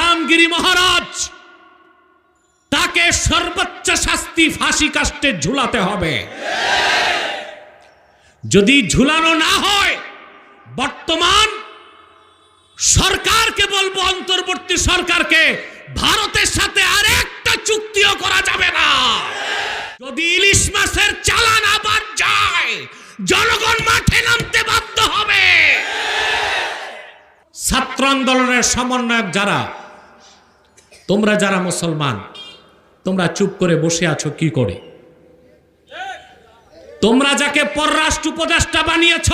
রামগিরি মহারাজ, তাকে সর্বোচ্চ শাস্তি ফাঁসি কাস্টে ঝুলাতে হবে। যদি ঝুলানো না হয়, বর্তমান সরকারকে বলব, অন্তর্বর্তী সরকারকে, ভারতের সাথে আর একটা চুক্তিও করা যাবে না। যদি ইলিশ মাছের চালান আবার যায়, জনগণ মাঠে নামতে বাধ্য হবে। ছাত্র আন্দোলনের সমন্বয়ক যারা, তোমরা যারা মুসলমান, তোমরা চুপ করে বসে আছো কি করে? তোমরা যাকে পররাষ্ট্র উপদেষ্টা বানিয়েছ,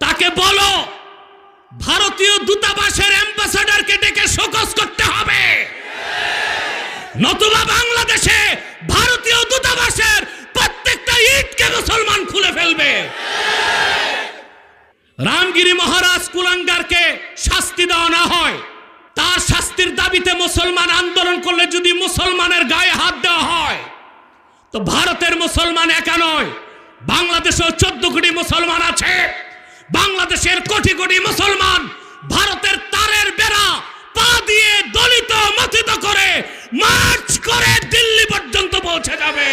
তাকে বলো, ভারতীয় দূতাবাসের অ্যাম্বাসাডারকে ডেকে শোকস করতে হবে। নতুবা বাংলাদেশে ভারতীয় দূতাবাসের প্রত্যেকটা ইটকে মুসলমান খুলে ফেলবে। রামগিরি মহারাজ কুলাঙ্গারকে শাস্তি দেওয়া না হয়। তার শাস্তির দাবিতে মুসলমান আন্দোলন করলে যদি মুসলমানের গায়ে হাত দেওয়া হয়, তো ভারতের মুসলমান একা নয়, বাংলাদেশেও চোদ্দ কোটি মুসলমান আছে। বাংলাদেশের কোটি কোটি মুসলমান ভারতের তারের বেড়া পা দিয়ে দলিত, মথিত করে মার্চ করে দিল্লি পর্যন্ত পৌঁছে যাবে।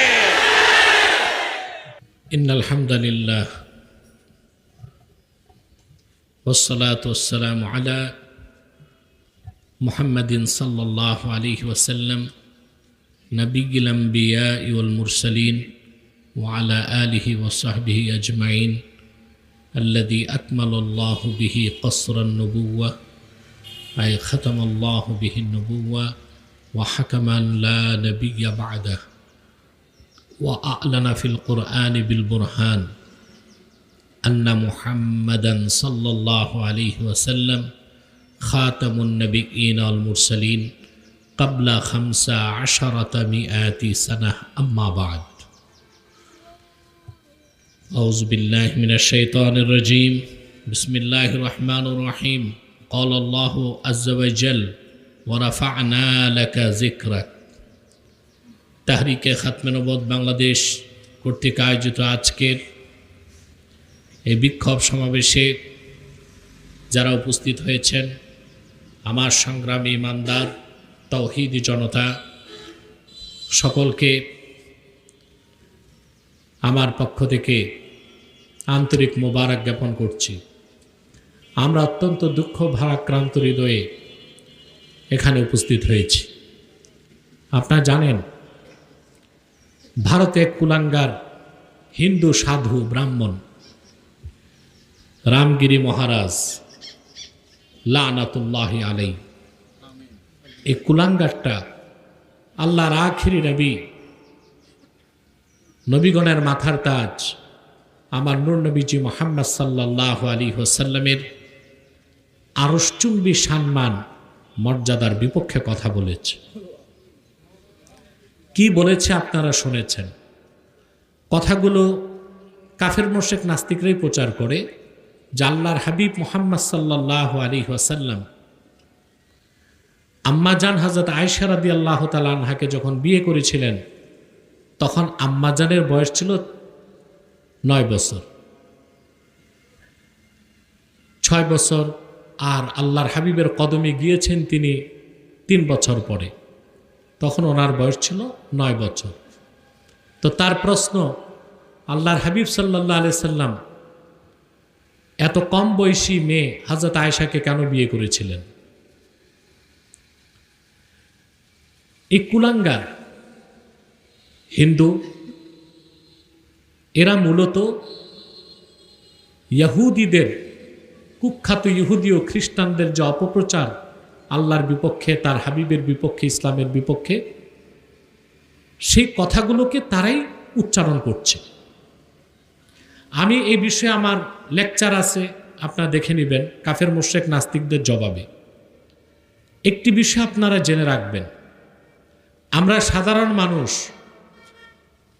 والصلاة والسلام على محمد صلى الله عليه وسلم نبي الأنبياء والمرسلين وعلى آله وصحبه أجمعين الذي أكمل الله به قصر النبوة أي ختم الله به النبوة وحكما لا نبي بعده وأعلن في القرآن بالبرهان. أن محمدا صلى الله عليه وسلم خاتم النبيين والمرسلين قبل خمس عشرة مئات سنة أما بعد أعوذ بالله من الشيطان الرجيم بسم الله الرحمن الرحيم قال الله عز وجل ورفعنا لك ذكرك তাহরিকে খাতমে নবদ বাংলাদেশ কর্তৃক আয়োজিত আজকের এই বিক্ষোভ সমাবেশে যারা উপস্থিত হয়েছেন, আমার সংগ্রামী ইমানদার, তৌহিদি জনতা, সকলকে আমার পক্ষ থেকে আন্তরিক মোবারক জ্ঞাপন করছি। আমরা অত্যন্ত দুঃখ, ভারাক্রান্ত হৃদয়ে এখানে উপস্থিত হয়েছি। আপনারা জানেন, ভারতে কুলাঙ্গার হিন্দু, সাধু, ব্রাহ্মণ রামগিরি মহারাজ, লানাতুল্লাহ আলাই এই কুলাঙ্গারটা আল্লাহর আখিরি নবী, নবীগণের মাথার তাজ, আমার নূর নবীজি মোহাম্মদ সাল্লাহ আলী হোসাল্লামের আরশ্চুম্বী সম্মান, মর্যাদার বিপক্ষে কথা বলেছে। কি বলেছে আপনারা শুনেছেন? কথাগুলো কাফের মোশেক নাস্তিকরাই প্রচার করে জাল্লার হাবিব মোহাম্মদ সাল্লাহ আলী ওয়াসাল্লাম আম্মাজান হজরত আয়সা রাদি আল্লাহ তালাহাকে যখন বিয়ে করেছিলেন, তখন আম্মাজানের বয়স ছিল নয় বছর। ছয় বছর আর আল্লাহর হাবিবের কদমে গিয়েছেন তিনি তিন বছর পরে। তখন ওনার বয়স ছিল নয় বছর। তো তার প্রশ্ন, আল্লাহর হাবিব সাল্লাহ আলি সাল্লাম এত কম বয়সী মেয়ে হাজরত আয়েশাকে কেন বিয়ে করেছিলেন? এই কুলাঙ্গার হিন্দু, এরা মূলত ইয়াহুদিদের কুখ্যাত ইহুদি ও খ্রিস্টানদের যে অপপ্রচার আল্লাহর বিপক্ষে, তার হাবিবের বিপক্ষে, ইসলামের বিপক্ষে, সেই কথাগুলোকে তারাই উচ্চারণ করছে। আমি এই বিষয়ে আমার লেকচার আছে, আপনারা দেখে নেবেন, কাফের মোশেক নাস্তিকদের জবাবে। একটি বিষয় আপনারা জেনে রাখবেন। আমরা সাধারণ মানুষ,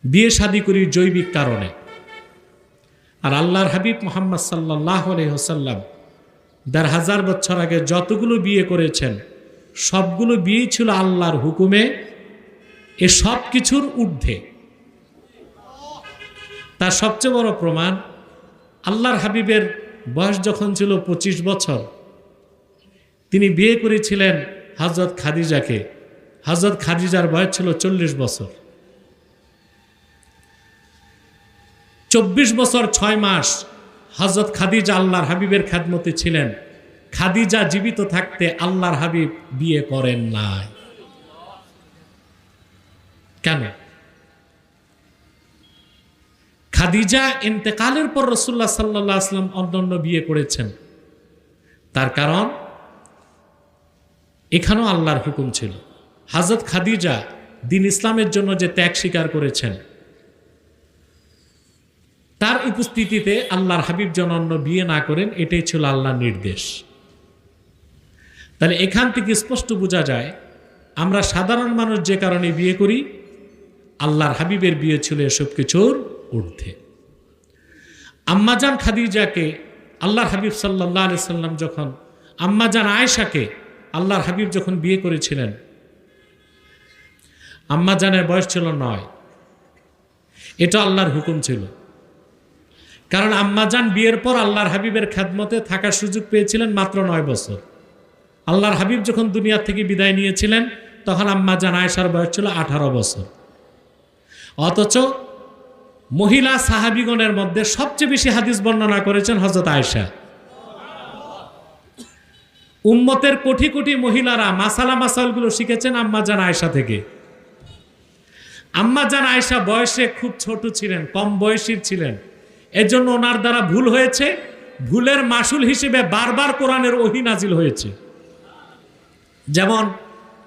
বিয়ে শাদি করি জৈবিক কারণে। আর আল্লাহর হাবিব মোহাম্মদ সাল্লাহ আলহ্লাম দেড় হাজার বছর আগে যতগুলো বিয়ে করেছেন, সবগুলো বিয়েই ছিল আল্লাহর হুকুমে, এ সব কিছুর ঊর্ধ্বে। তার সবচেয়ে বড় প্রমাণ, আল্লাহর হাবিবের বয়স যখন ছিল পঁচিশ বছর, তিনি বিয়ে করেছিলেন হজরত খাদিজাকে। হজরত খাদিজার বয়স ছিল চল্লিশ বছর। চব্বিশ বছর ছয় মাস হজরত খাদিজা আল্লাহর হাবিবের খাদমতে ছিলেন। খাদিজা জীবিত থাকতে আল্লাহর হাবিব বিয়ে করেন নাই। কেন? খাদিজা ইন্তেকালের পর রসুল্লাহ সাল্লাহ আসলাম অন্যান্য বিয়ে করেছেন। তার কারণ, এখানেও আল্লাহর হুকুম ছিল। হাজরত খাদিজা দিন ইসলামের জন্য যে ত্যাগ স্বীকার করেছেন, তার উপস্থিতিতে আল্লাহর হাবিব যেন অন্য বিয়ে না করেন, এটাই ছিল আল্লাহর নির্দেশ। তাহলে এখান থেকে স্পষ্ট বোঝা যায়, আমরা সাধারণ মানুষ যে কারণে বিয়ে করি, আল্লাহর হাবিবের বিয়ে ছিল এসব কিছুর ঊর্ধ্বে। আম্মাজান খাদিজাকে, আল্লাহর হাবিব সাল্লাহ আলি সাল্লাম যখন, আম্মাজান আয়েশাকে আল্লাহর হাবিব যখন বিয়ে করেছিলেন, আম্মাজানের বয়স ছিল নয়। এটা আল্লাহর হুকুম ছিল। কারণ আম্মাজান বিয়ের পর আল্লাহর হাবিবের খ্যাদমতে থাকার সুযোগ পেয়েছিলেন মাত্র নয় বছর। আল্লাহর হাবিব যখন দুনিয়া থেকে বিদায় নিয়েছিলেন, তখন আম্মাজান আয়েশার বয়স ছিল আঠারো বছর। অথচ মহিলা সাহাবিগণের মধ্যে সবচেয়ে বেশি হাদিস বর্ণনা করেছেন হজরত আয়েশা। উম্মতের কোটি কোটি মহিলারা মাসালা মাসালগুলো শিখেছেন আম্মাজান আয়েশা থেকে। আম্মাজান আয়েশা বয়সে খুব ছোট ছিলেন, কম বয়সীর ছিলেন। এজন্য ওনার দ্বারা ভুল হয়েছে। ভুলের মাসুল হিসেবে বারবার কোরআনের ওহি নাজিল হয়েছে। যেমন,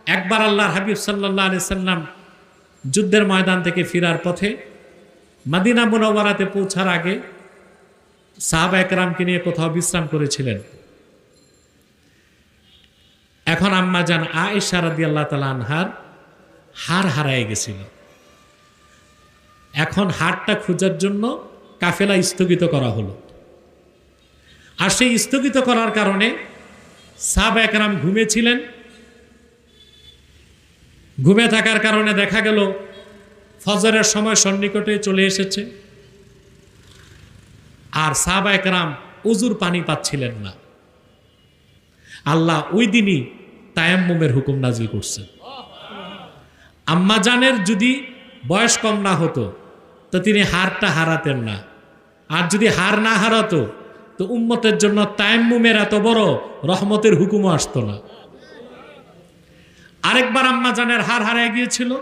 একবার আল্লাহর হাবিব সাল্লাহ আলি সাল্লাম যুদ্ধের ময়দান থেকে ফিরার পথে মাদিনা মুনওয়ারাতে পৌঁছার আগে সাহাবা একরামকে নিয়ে কোথাও বিশ্রাম করেছিলেন। এখন আম্মা যান আয়েশা আল্লাহ তালা আনহার হার হারায় গেছিল। এখন হারটা খোঁজার জন্য কাফেলা স্থগিত করা হলো। আর সেই স্থগিত করার কারণে সাহাব একরাম ঘুমেছিলেন ঘুমে থাকার কারণে দেখা গেল ফজরের সময় সন্নিকটে চলে এসেছে। আর সাহাবা একরাম উজুর পানি পাচ্ছিলেন না। আল্লাহ ওই দিনই তায়াম্মুমের হুকুম নাজিল করছে আম্মাজানের যদি বয়স কম না হতো, তো তিনি হারটা হারাতেন না। আর যদি হার না হারাতো, তো উম্মতের জন্য তায়াম্মুমের এত বড় রহমতের হুকুমও আসতো না। আরেকবার আম্মাজানের হার হারায় গিয়েছিল।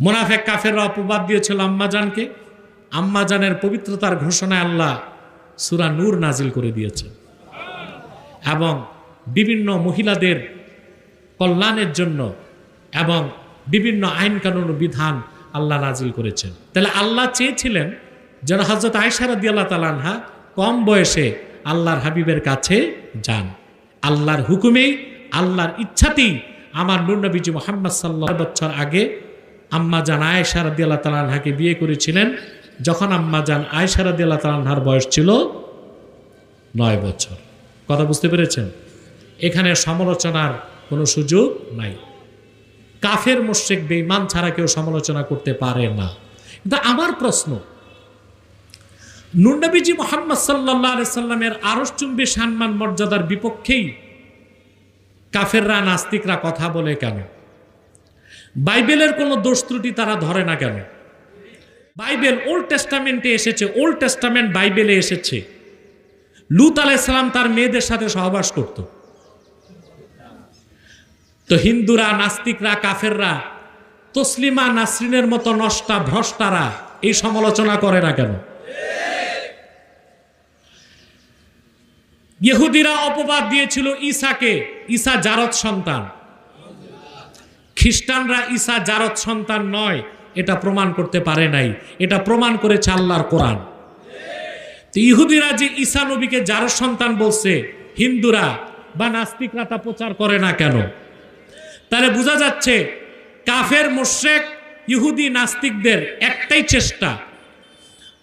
মোনাফেক কাফেররা অপবাদ দিয়েছিল আম্মাজানকে আম্মাজানের পবিত্রতার ঘোষণায় আল্লাহ সুরা নূর নাজিল করে দিয়েছে এবং বিভিন্ন মহিলাদের কল্যাণের জন্য এবং বিভিন্ন আইন কানুন বিধান আল্লাহ নাজিল করেছেন। তাহলে আল্লাহ চেয়েছিলেন যেন হজরত আয়সারা দিয়াল্লাহ তালানহা কম বয়সে আল্লাহর হাবিবের কাছে যান। আল্লাহর হুকুমেই, আল্লাহর ইচ্ছাতেই আমার নুরনবীজি মোহাম্মদ সাল্লাহ বছর আগে আম্মা জান আয়েশা রাদিয়াল্লাহ তালানহাকে বিয়ে করেছিলেন। যখন আম্মা জান আয়েশা রাদিয়াল্লাহ তালানহার বয়স ছিল নয় বছর। কথা বুঝতে পেরেছেন? এখানে সমালোচনার কোনো সুযোগ নাই। কাফের মোশেক বেইমান ছাড়া কেউ সমালোচনা করতে পারে না। কিন্তু আমার প্রশ্ন নুরনবীজি মোহাম্মদ সাল্লাহ সাল্লামের আরসচুম্বী সম্মান মর্যাদার বিপক্ষেই কাফেররা, নাস্তিকরা কথা বলে কেন? বাইবেলের কোনো দোষ ত্রুটি তারা ধরে না কেন? বাইবেল ওল্ড টেস্টামেন্টে এসেছে ওল্ড টেস্টামেন্ট বাইবেলে এসেছে। লুত আলাইসালাম তার মেয়েদের সাথে সহবাস করত। তো হিন্দুরা, নাস্তিকরা, কাফেররা, তসলিমা, নাসরিনের মতো নষ্টা, ভ্রষ্টারা এই সমালোচনা করে না কেন? ইহুদিরা অপবাদ দিয়েছিল ঈসাকে ঈসা জারত সন্তান। খ্রিস্টানরা ঈসা জারত সন্তান নয়, এটা প্রমাণ করতে পারে নাই। এটা প্রমাণ করেছে আল্লাহর কোরআন। ইহুদিরা যে ঈসা নবীকে জারত সন্তান বলছে, হিন্দুরা বা নাস্তিকরা তা প্রচার করে না কেন? তাহলে বোঝা যাচ্ছে কাফের, মোশেক, ইহুদি, নাস্তিকদের একটাই চেষ্টা।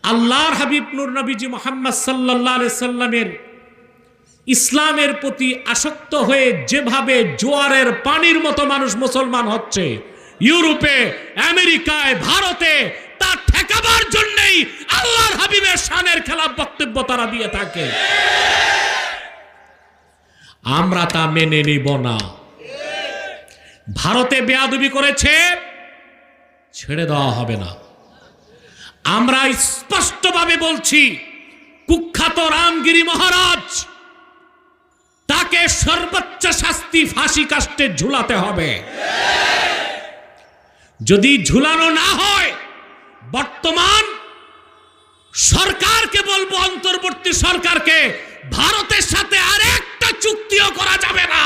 আল্লাহর হাবিব নুর নবীজি মোহাম্মদ সাল্লাহ সাল্লামের ইসলামের প্রতি আসক্ত হয়ে যেভাবে জোয়ারের পানির মতো মানুষ মুসলমান হচ্ছে, ইউরোপে, আমেরিকায়, ভারতে, তা ঠেকাবার জন্যই আল্লাহর হাবিবের শানের খেলাফ বক্তব্য তারা দিয়ে থাকে। আমরা তা মেনে নিব না। ভারতে বেয়াদবি করেছে, ছেড়ে দেওয়া হবে না। আমরা স্পষ্টভাবে বলছি, কুখ্যাত রামগিরি মহারাজ তাকে সর্বোচ্চ শাস্তি ফাঁসি কাষ্টে ঝুলাতে হবে। যদি ঝুলানো না হয়, বর্তমান সরকারকে বলব, অন্তর্বর্তী সরকারকে, ভারতের সাথে আর একটা চুক্তিও করা যাবে না।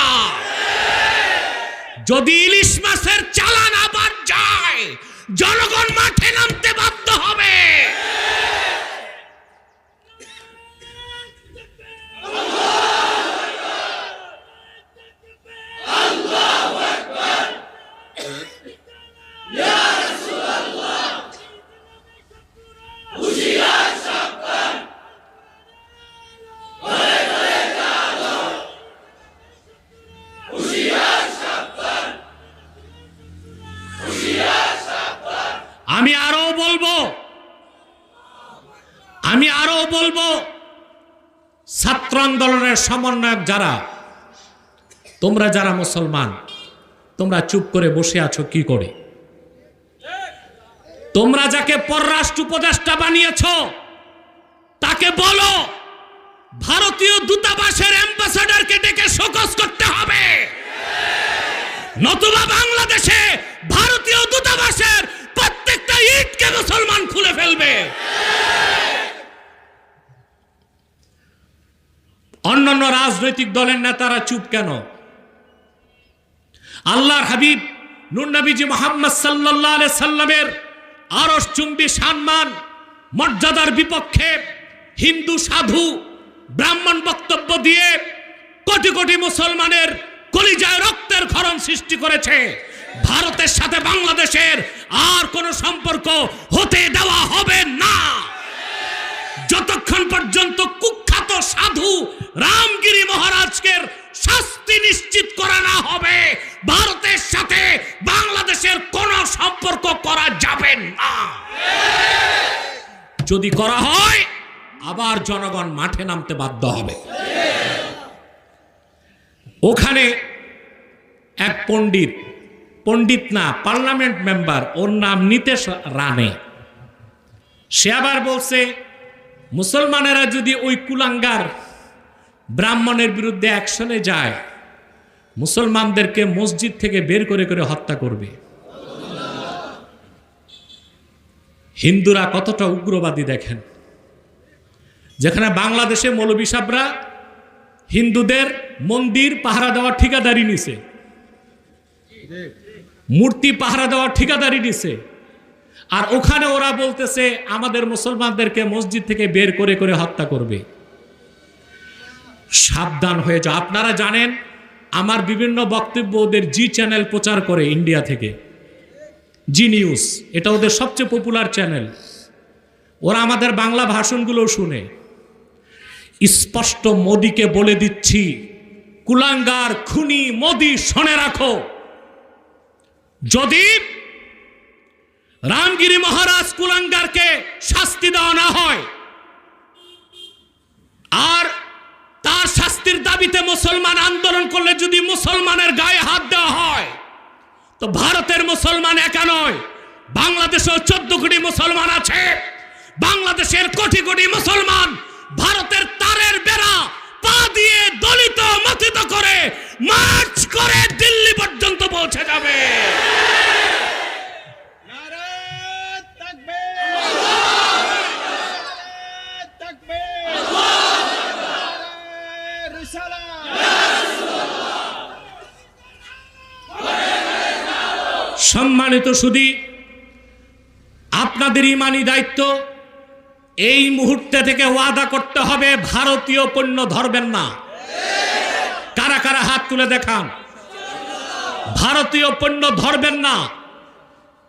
যদি ইলিশ মাছের চালান আবার যায়, জনগণ মাঠে নামতে বাধ্য হবে। সমন্বয়ক যারা, তোমরা যারা মুসলমান, তোমরা চুপ করে বসে আছো কি করে? তোমরা যাকে পররাষ্ট্র উপদেষ্টা বানিয়েছ, তাকে বলো, ভারতীয় দূতাবাসের অ্যাম্বাসাডারকে ডেকে শোকস করতে হবে। নতুবা বাংলাদেশে ভারতীয় দূতাবাসের প্রত্যেকটা ইটকে মুসলমান খুলে ফেলবে। অন্যান্য রাজনৈতিক দলের নেতারা চুপ কেন? আল্লাহর হাবিব নুরনবীজি মোহাম্মদ আলাইহি সাল্লামের আরশ চুম্বি সম্মান, মর্যাদার বিপক্ষে হিন্দু, সাধু ব্রাহ্মণ বক্তব্য দিয়ে কোটি কোটি মুসলমানের কলিজায় রক্তের ক্ষরণ সৃষ্টি করেছে। ভারতের সাথে বাংলাদেশের আর কোনো সম্পর্ক হতে দেওয়া হবে না। যতক্ষণ পর্যন্ত কুখ্যাত সাধু রামগিরি মহারাজকে শাস্তি নিশ্চিত করা না হবে। ভারতের সাথে বাংলাদেশের কোন সম্পর্ক করা যাবে না। যদি করা হয়, আবার জনগণ মাঠে নামতে বাধ্য হবে। ওখানে এক পণ্ডিত পণ্ডিত না, পার্লামেন্ট মেম্বার, ওর নাম নিতেশ রানে। সে আবার বলছে, মুসলমানেরা যদি ওই কুলাঙ্গার ব্রাহ্মণের বিরুদ্ধে অ্যাকশনে যায়। মুসলমানদেরকে মসজিদ থেকে বের করে করে হত্যা করবে। হিন্দুরা কতটা উগ্রবাদী দেখেন। যেখানে বাংলাদেশে মৌলবী সাবরা হিন্দুদের মন্দির পাহারা দেওয়ার ঠিকাদারি নিছে। মূর্তি পাহারা দেওয়ার ঠিকাদারি নিছে। আর ওখানে ওরা বলতেছে, আমাদের মুসলমানদেরকে মসজিদ থেকে বের করে করে হত্যা করবে। সাবধান হয়ে যাও। আপনারা জানেন, আমার বিভিন্ন বক্তব্য ওদের জি চ্যানেল প্রচার করে ইন্ডিয়া থেকে। জি নিউজ, এটা ওদের সবচেয়ে পপুলার চ্যানেল ওরা আমাদের বাংলা ভাষণগুলো শুনে। স্পষ্ট মোদিকে বলে দিচ্ছি, কুলাঙ্গার খুনি মোদি শোনে রাখো। যদি রামগিরি মহারাজ কুলাঙ্গারকে শাস্তি দেওয়া না হয়, আর তার শাস্তির দাবিতে মুসলমান আন্দোলন করলে যদি মুসলমানের গায়ে হাত দেওয়া হয়, তো ভারতের মুসলমান একা নয়, বাংলাদেশেও চোদ্দ কোটি মুসলমান আছে, বাংলাদেশের কোটি কোটি মুসলমান ভারতের তারের বেড়া পা দিয়ে দলিত মথিত করে মার্চ করে দিল্লি পর্যন্ত পৌঁছে যাবে নারে তাকবীর নারে তাকবীর নারে রিসালাত সম্মানিত সুদী আপনাদের ইমানি দায়িত্ব, এই মুহূর্তে থেকে ওয়াদা করতে হবে, ভারতীয় পণ্য ধরবেন না। কারা কারা হাত তুলে দেখান? ভারতীয় পণ্য ধরবেন না,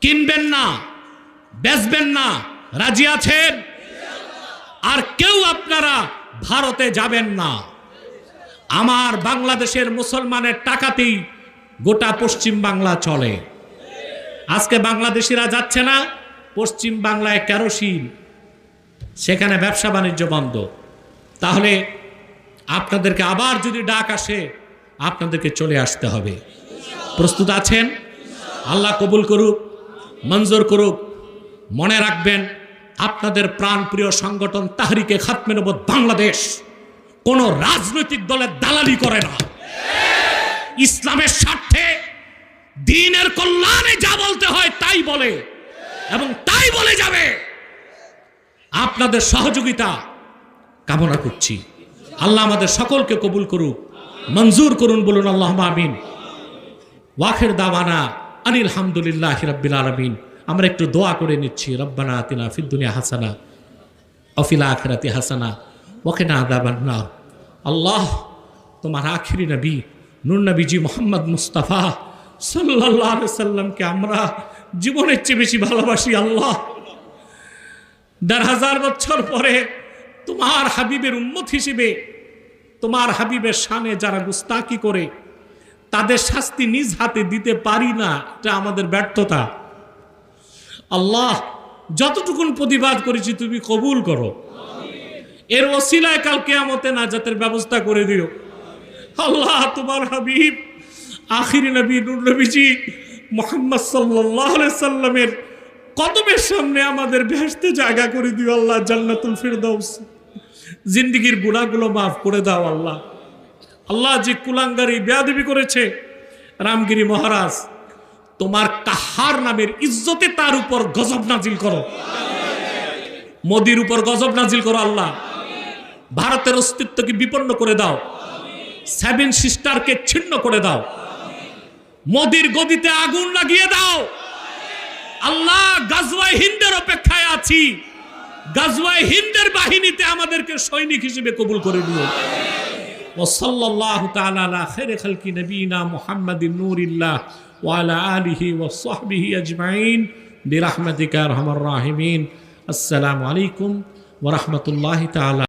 কিনবেন না, বেচবেন না। রাজি আছেন? আর কেউ আপনারা ভারতে যাবেন না। আমার বাংলাদেশের মুসলমানের টাকাতেই গোটা পশ্চিম বাংলা চলে। আজকে বাংলাদেশিরা যাচ্ছে না, পশ্চিম বাংলায় কেরোসিন, সেখানে ব্যবসা বাণিজ্য বন্ধ। তাহলে আপনাদেরকে আবার যদি ডাক আসে, আপনাদেরকে চলে আসতে হবে। প্রস্তুত আছেন? আল্লাহ কবুল করুক, মঞ্জুর করুক, মনে রাখবেন, আপনাদের প্রাণপ্রিয় সংগঠন তাহরিকে খাতমে নবদ বাংলাদেশ কোন রাজনৈতিক দলের দালালি করে না। ইসলামের স্বার্থে দিনের কল্যাণে যা বলতে হয় তাই বলে এবং তাই বলে যাবে। আপনাদের সহযোগিতা কামনা করছি। আল্লাহ আমাদের সকলকে কবুল করুক, মঞ্জুর করুন বলুন আল্লাহ আমিন। ওয়াখের দাওয়ানা আনিল হামদুলিল্লাহ রব্বিল আলমিন। আমরা একটু দোয়া করে নিচ্ছি, রব্বানা আতিনা ফিদ দুনিয়া হাসানা অফিল আখরাতি হাসানা ওয়াকেনা আদাবান্না আল্লাহ তোমার আখিরি নবী, নুর নবীজি মোহাম্মদ মুস্তাফা সাল্লাহ সাল্লামকে আমরা জীবনের চেয়ে বেশি ভালোবাসি আল্লাহ। দেড় হাজার বছর পরে তোমার হাবিবের উন্মত হিসেবে, তোমার হাবিবের সামনে যারা গুস্তাকি করে, তাদের শাস্তি নিজ হাতে দিতে পারি না, এটা আমাদের ব্যর্থতা। আল্লাহ, যতটুকুন প্রতিবাদ করেছি তুমি কবুল করো। এর ওসিলায় কাল কেয়ামতে নাজাতের ব্যবস্থা করে দিও। আল্লাহ, তোমার হাবিব আখিরি নবী নবীজি মোহাম্মদ সাল্লাহ সাল্লামের কদমের সামনে আমাদের ভেসতে জায়গা করে দিও আল্লাহ, জান্নাতুল ফিরদৌস জিন্দিগির গুণাগুলো মাফ করে দাও আল্লাহ। আল্লাহ যে কুলাঙ্গারি, বেয়াদবি করেছে, রামগিরি মহারাজ, তোমার কাহার নামের ইজ্জতে তার উপর গজব নাজিল করো। মোদির উপর গজব নাজিল করো আল্লাহ। ভারতের অস্তিত্বকে বিপন্ন করে দাও। সেভেন সিস্টারকে ছিন্ন করে দাও। মোদির গদিতে আগুন লাগিয়ে দাও আল্লাহ গাজওয়াই হিন্দের অপেক্ষায় আছি গাজওয়াই হিন্দের বাহিনীতে আমাদেরকে সৈনিক হিসেবে কবুল করে দিও وصلى الله تعالى على خير خلق نبينا محمد نور الله وعلى آله وصحبه أجمعين برحمتك يا أرحم الراحمين السلام عليكم ورحمة الله تعالى